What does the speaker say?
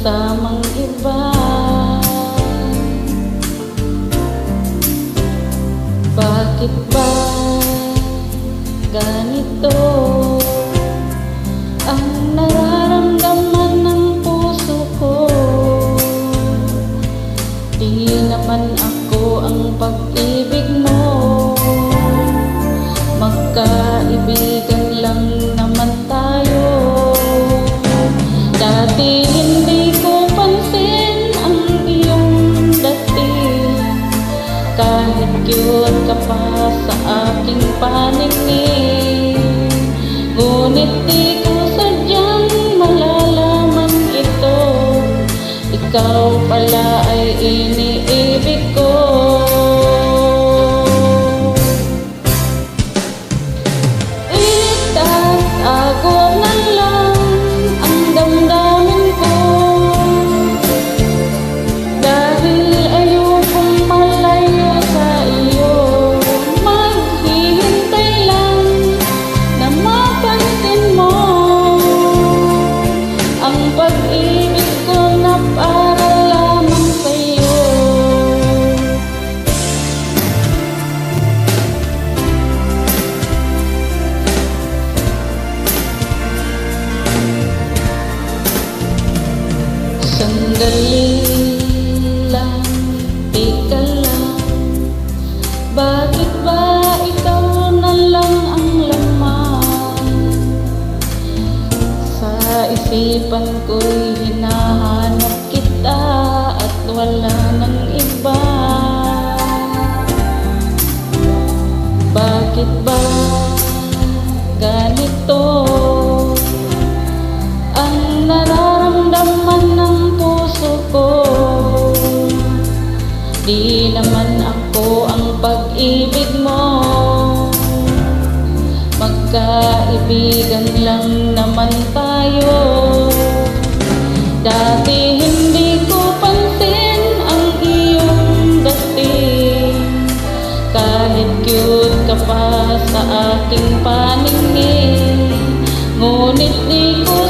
kasamang iba. Bakit ba ganito? Ang nararamdaman ng puso ko. Di naman ako ang pag-ibig mo. Magkaibigan lang naman tayo. Dati Cute ka pa sa aking paningin. Ngunit di ko sadyang malalaman ito. Ikaw pala ay iniibig ko Sandali lang, tika lang Bakit ba ikaw na lang ang laman? Sa isipan ko'y naman ako ang pag-ibig mo. Magkaibigan lang naman tayo. Dati hindi ko pansin ang iyong dating. Kahit cute ka pa sa aking paningin Ngunit di ko